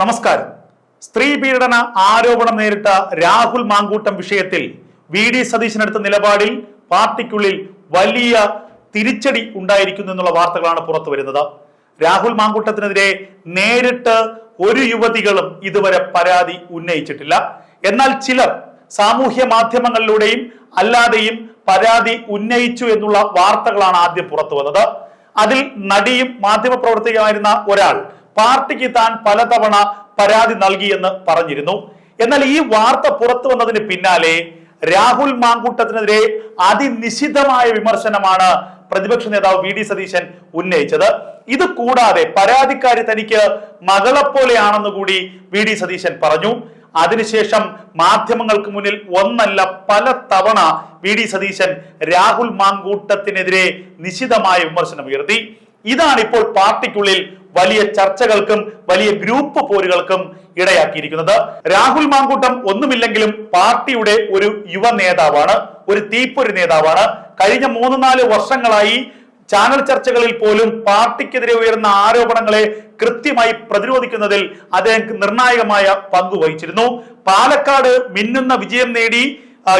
നമസ്കാരം. സ്ത്രീ പീഡന ആരോപണം നേരിട്ട രാഹുൽ മാങ്കൂട്ടം വിഷയത്തിൽ വി ഡി സതീശനെടുത്ത നിലപാടിൽ പാർട്ടിക്കുള്ളിൽ വലിയ തിരിച്ചടി ഉണ്ടായിരിക്കുന്നു എന്നുള്ള വാർത്തകളാണ് പുറത്തു വരുന്നത്. രാഹുൽ മാങ്കൂട്ടത്തിനെതിരെ നേരിട്ട് ഒരു യുവതികളും ഇതുവരെ പരാതി ഉന്നയിച്ചിട്ടില്ല. എന്നാൽ ചിലർ സാമൂഹ്യ മാധ്യമങ്ങളിലൂടെയും അല്ലാതെയും പരാതി ഉന്നയിച്ചു എന്നുള്ള വാർത്തകളാണ് ആദ്യം പുറത്തു വന്നത്. അതിൽ നടിയും മാധ്യമപ്രവർത്തകമായിരുന്ന ഒരാൾ പാർട്ടിക്ക് താൻ പലതവണ പരാതി നൽകിയെന്ന് പറഞ്ഞിരുന്നു. എന്നാൽ ഈ വാർത്ത പുറത്തു വന്നതിന് പിന്നാലെ രാഹുൽ മാങ്കൂട്ടത്തിനെതിരെ അതിനിശിതമായ വിമർശനമാണ് പ്രതിപക്ഷ നേതാവ് വി ഡി സതീശൻ ഉന്നയിച്ചത്. ഇത് കൂടാതെ പരാതിക്കാരി തനിക്ക് മകളെപ്പോലെയാണെന്ന് കൂടി വി ഡി സതീശൻ പറഞ്ഞു. അതിനുശേഷം മാധ്യമങ്ങൾക്ക് മുന്നിൽ ഒന്നല്ല പല തവണ വി ഡി സതീശൻ രാഹുൽ മാങ്കൂട്ടത്തിനെതിരെ നിശിതമായ വിമർശനം ഉയർത്തി. ഇതാണ് ഇപ്പോൾ പാർട്ടിക്കുള്ളിൽ വലിയ ചർച്ചകൾക്കും വലിയ ഗ്രൂപ്പ് പോരുകൾക്കും ഇടയാക്കിയിരിക്കുന്നത്. രാഹുൽ മാങ്കൂട്ടം ഒന്നുമില്ലെങ്കിലും പാർട്ടിയുടെ ഒരു യുവ നേതാവാണ് ഒരു തീപ്പൊരു നേതാവാണ്. കഴിഞ്ഞ മൂന്ന് നാല് വർഷങ്ങളായി ചാനൽ ചർച്ചകളിൽ പോലും പാർട്ടിക്കെതിരെ ഉയരുന്ന ആരോപണങ്ങളെ കൃത്യമായി പ്രതിരോധിക്കുന്നതിൽ അദ്ദേഹം നിർണായകമായ പങ്ക് വഹിച്ചിരുന്നു. പാലക്കാട് മിന്നുന്ന വിജയം നേടി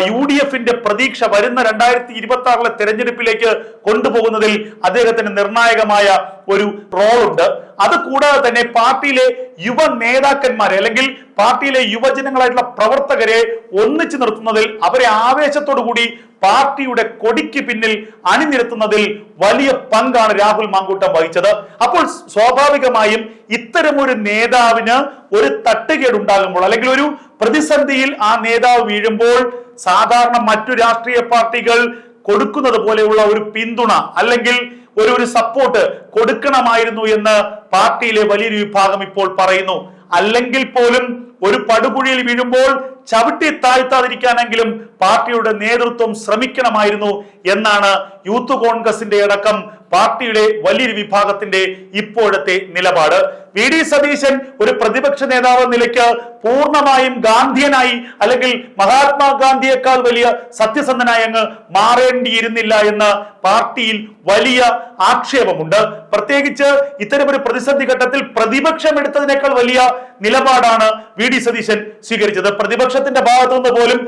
യു ഡി എഫിന്റെ പ്രതീക്ഷ വരുന്ന രണ്ടായിരത്തി ഇരുപത്തി ആറിലെ തെരഞ്ഞെടുപ്പിലേക്ക് കൊണ്ടുപോകുന്നതിൽ അദ്ദേഹത്തിന് നിർണായകമായ ഒരു റോൾ ഉണ്ട്. അത് കൂടാതെ തന്നെ പാർട്ടിയിലെ യുവ നേതാക്കന്മാരെ അല്ലെങ്കിൽ പാർട്ടിയിലെ യുവജനങ്ങളായിട്ടുള്ള പ്രവർത്തകരെ ഒന്നിച്ചു നിർത്തുന്നതിൽ അവരെ ആവേശത്തോടു കൂടി പാർട്ടിയുടെ കൊടിക്ക് പിന്നിൽ അണിനിരത്തുന്നതിൽ വലിയ പങ്കാണ് രാഹുൽ മാങ്കൂട്ടം വഹിച്ചത്. അപ്പോൾ സ്വാഭാവികമായും ഇത്തരമൊരു നേതാവിന് ഒരു തട്ടുകേട് ഉണ്ടാകുമ്പോൾ അല്ലെങ്കിൽ ഒരു പ്രതിസന്ധിയിൽ ആ നേതാവ് വീഴുമ്പോൾ സാധാരണ മറ്റു രാഷ്ട്രീയ പാർട്ടികൾ കൊടുക്കുന്നത് പോലെയുള്ള ഒരു പിന്തുണ അല്ലെങ്കിൽ ഒരു ഒരു സപ്പോർട്ട് കൊടുക്കണമായിരുന്നു എന്ന് പാർട്ടിയിലെ വലിയൊരു വിഭാഗം ഇപ്പോൾ പറയുന്നു. അല്ലെങ്കിൽ പോലും ഒരു പടുകുഴിയിൽ വീഴുമ്പോൾ ചവിട്ടി താഴ്ത്താതിരിക്കാനെങ്കിലും പാർട്ടിയുടെ നേതൃത്വം ശ്രമിക്കണമായിരുന്നു എന്നാണ് യൂത്ത് കോൺഗ്രസിന്റെ അടക്കം പാർട്ടിയുടെ വലിയൊരു വിഭാഗത്തിന്റെ ഇപ്പോഴത്തെ നിലപാട്. വി. ഡി. സതീശൻ ഒരു പ്രതിപക്ഷ നേതാവ് നിലയ്ക്ക് പൂർണമായും ഗാന്ധിയനായി അല്ലെങ്കിൽ മഹാത്മാഗാന്ധിയേക്കാൾ വലിയ സത്യസന്ധനായി അങ്ങ് മാറേണ്ടിയിരുന്നില്ല എന്ന് പാർട്ടിയിൽ വലിയ ആക്ഷേപമുണ്ട്. പ്രത്യേകിച്ച് ഇത്തരമൊരു പ്രതിസന്ധി ഘട്ടത്തിൽ പ്രതിപക്ഷം എടുത്തതിനേക്കാൾ വലിയ നിലപാടാണ് വി. ഡി. സതീശൻ സ്വീകരിച്ചത്. പ്രതിപക്ഷത്തിന്റെ ഭാഗത്തു നിന്ന് പോലും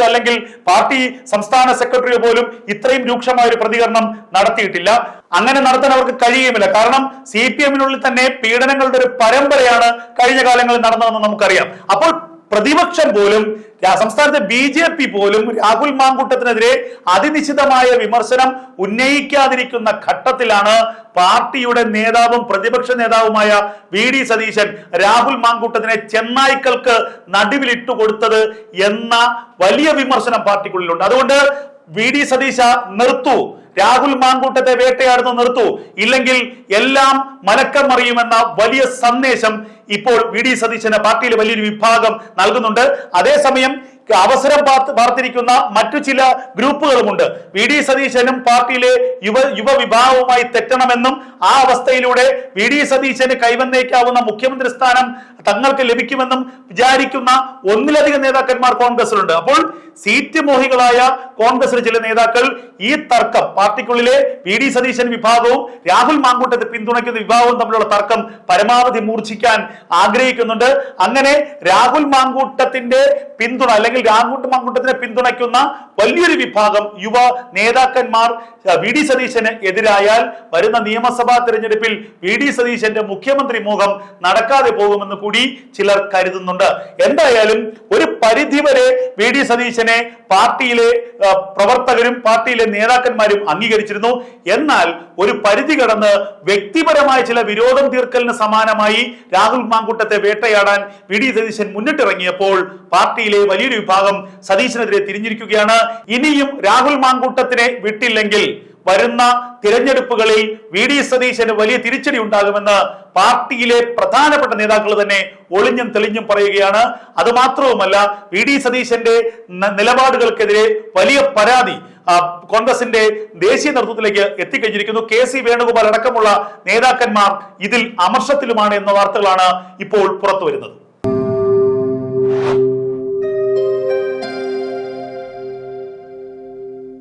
മുഖ്യമന്ത്രിയോ അല്ലെങ്കിൽ പാർട്ടി സംസ്ഥാന സെക്രട്ടറിയോ പോലും ഇത്രയും രൂക്ഷമായ ഒരു പ്രതികരണം നടത്തിയിട്ടില്ല. അങ്ങനെ നടത്താൻ അവർക്ക് കഴിയുമില്ല കാരണം സി പി എമ്മിനുള്ളിൽ തന്നെ പീഡനങ്ങളുടെ ഒരു പരമ്പരയാണ് കഴിഞ്ഞ കാലങ്ങളിൽ നടന്നതെന്ന് നമുക്കറിയാം. അപ്പോൾ പ്രതിപക്ഷം പോലും സംസ്ഥാനത്തെ ബി ജെ പി പോലും രാഹുൽ മാങ്കൂട്ടത്തിനെതിരെ അതിനിശ്ചിതമായ വിമർശനം ഉന്നയിക്കാതിരിക്കുന്ന ഘട്ടത്തിലാണ് പാർട്ടിയുടെ നേതാവും പ്രതിപക്ഷ നേതാവുമായ വി ഡി സതീശൻ രാഹുൽ മാങ്കൂട്ടത്തിനെ ചെന്നായ്ക്കൾക്ക് നടുവിലിട്ടു കൊടുത്തത് എന്ന വലിയ വിമർശനം പാർട്ടിക്കുള്ളിലുണ്ട്. അതുകൊണ്ട് വി ഡി സതീശ നിർത്തു. രാഹുൽ മാങ്കൂട്ടത്തെ വേട്ടയാടുന്ന നിർത്തു. ഇല്ലെങ്കിൽ എല്ലാം മലക്കം മറിയുമെന്ന വലിയ സന്ദേശം ഇപ്പോൾ വി ഡി സതീശന് പാർട്ടിയിലെ വലിയൊരു വിഭാഗം നൽകുന്നുണ്ട്. അതേസമയം അവസരം പാർത്തിരിക്കുന്ന മറ്റു ചില ഗ്രൂപ്പുകളുമുണ്ട്. വി ഡി സതീശനും പാർട്ടിയിലെ യുവ യുവവിഭാഗവുമായി തെറ്റണമെന്നും ആ അവസ്ഥയിലൂടെ വി ഡി സതീശന് കൈവന്നേക്കാവുന്ന മുഖ്യമന്ത്രി സ്ഥാനം തങ്ങൾക്ക് ലഭിക്കുമെന്നും വിചാരിക്കുന്ന ഒന്നിലധികം നേതാക്കന്മാർ കോൺഗ്രസിലുണ്ട്. അപ്പോൾ സീറ്റ് മോഹികളായ കോൺഗ്രസിലെ ചില നേതാക്കൾ ഈ തർക്കം പാർട്ടിക്കുള്ളിലെ വി ഡി സതീശൻ വിഭാഗവും രാഹുൽ മാങ്കൂട്ടത്തെ പിന്തുണയ്ക്കുന്ന വിഭാഗവും തമ്മിലുള്ള തർക്കം പരമാവധി മൂർച്ഛിക്കാൻ ആഗ്രഹിക്കുന്നുണ്ട്. അങ്ങനെ രാഹുൽ മാങ്കൂട്ടത്തിന്റെ പിന്തുണ അല്ലെങ്കിൽ രാഹുൽ മാങ്കൂട്ടത്തിനെ പിന്തുണയ്ക്കുന്ന വലിയൊരു വിഭാഗം യുവ നേതാക്കന്മാർ വി ഡി സതീശന് എതിരായാൽ വരുന്ന നിയമസഭാ തെരഞ്ഞെടുപ്പിൽ വി ഡി സതീശന്റെ മുഖ്യമന്ത്രി മുഖം നടക്കാതെ പോകുമെന്ന് കൂടി ചിലർ കരുതുന്നുണ്ട്. എന്തായാലും ഒരു പരിധിവരെ വി ഡി സതീശനെ പാർട്ടിയിലെ പ്രവർത്തകരും പാർട്ടിയിലെ നേതാക്കന്മാരും അംഗീകരിച്ചിരുന്നു. എന്നാൽ ഒരു പരിധി കടന്ന് വ്യക്തിപരമായ ചില വിരോധം തീർക്കലിന് സമാനമായി രാഹുൽ മാങ്കൂട്ടത്തെ വേട്ടയാടാൻ വി ഡി സതീശൻ മുന്നിട്ടിറങ്ങിയപ്പോൾ പാർട്ടിയിലെ വലിയൊരു വിഭാഗം സതീശനെതിരെ തിരിഞ്ഞിരിക്കുകയാണ്. ഇനിയും രാഹുൽ മാങ്കൂട്ടത്തിനെ വിട്ടില്ലെങ്കിൽ വരുന്ന തിരഞ്ഞെടുപ്പുകളിൽ വി ഡി സതീശന് വലിയ തിരിച്ചടി ഉണ്ടാകുമെന്ന് പാർട്ടിയിലെ പ്രധാനപ്പെട്ട നേതാക്കൾ തന്നെ ഒളിഞ്ഞും തെളിഞ്ഞും പറയുകയാണ്. അത് മാത്രവുമല്ല വി ഡി സതീശന്റെ നിലപാടുകൾക്കെതിരെ വലിയ പരാതി കോൺഗ്രസിന്റെ ദേശീയ നേതൃത്വത്തിലേക്ക് എത്തിക്കഴിഞ്ഞിരിക്കുന്നു. കെ സി വേണുഗോപാൽ അടക്കമുള്ള നേതാക്കന്മാർ ഇതിൽ അമർഷത്തിലുമാണ് എന്ന വാർത്തകളാണ് ഇപ്പോൾ പുറത്തു വരുന്നത്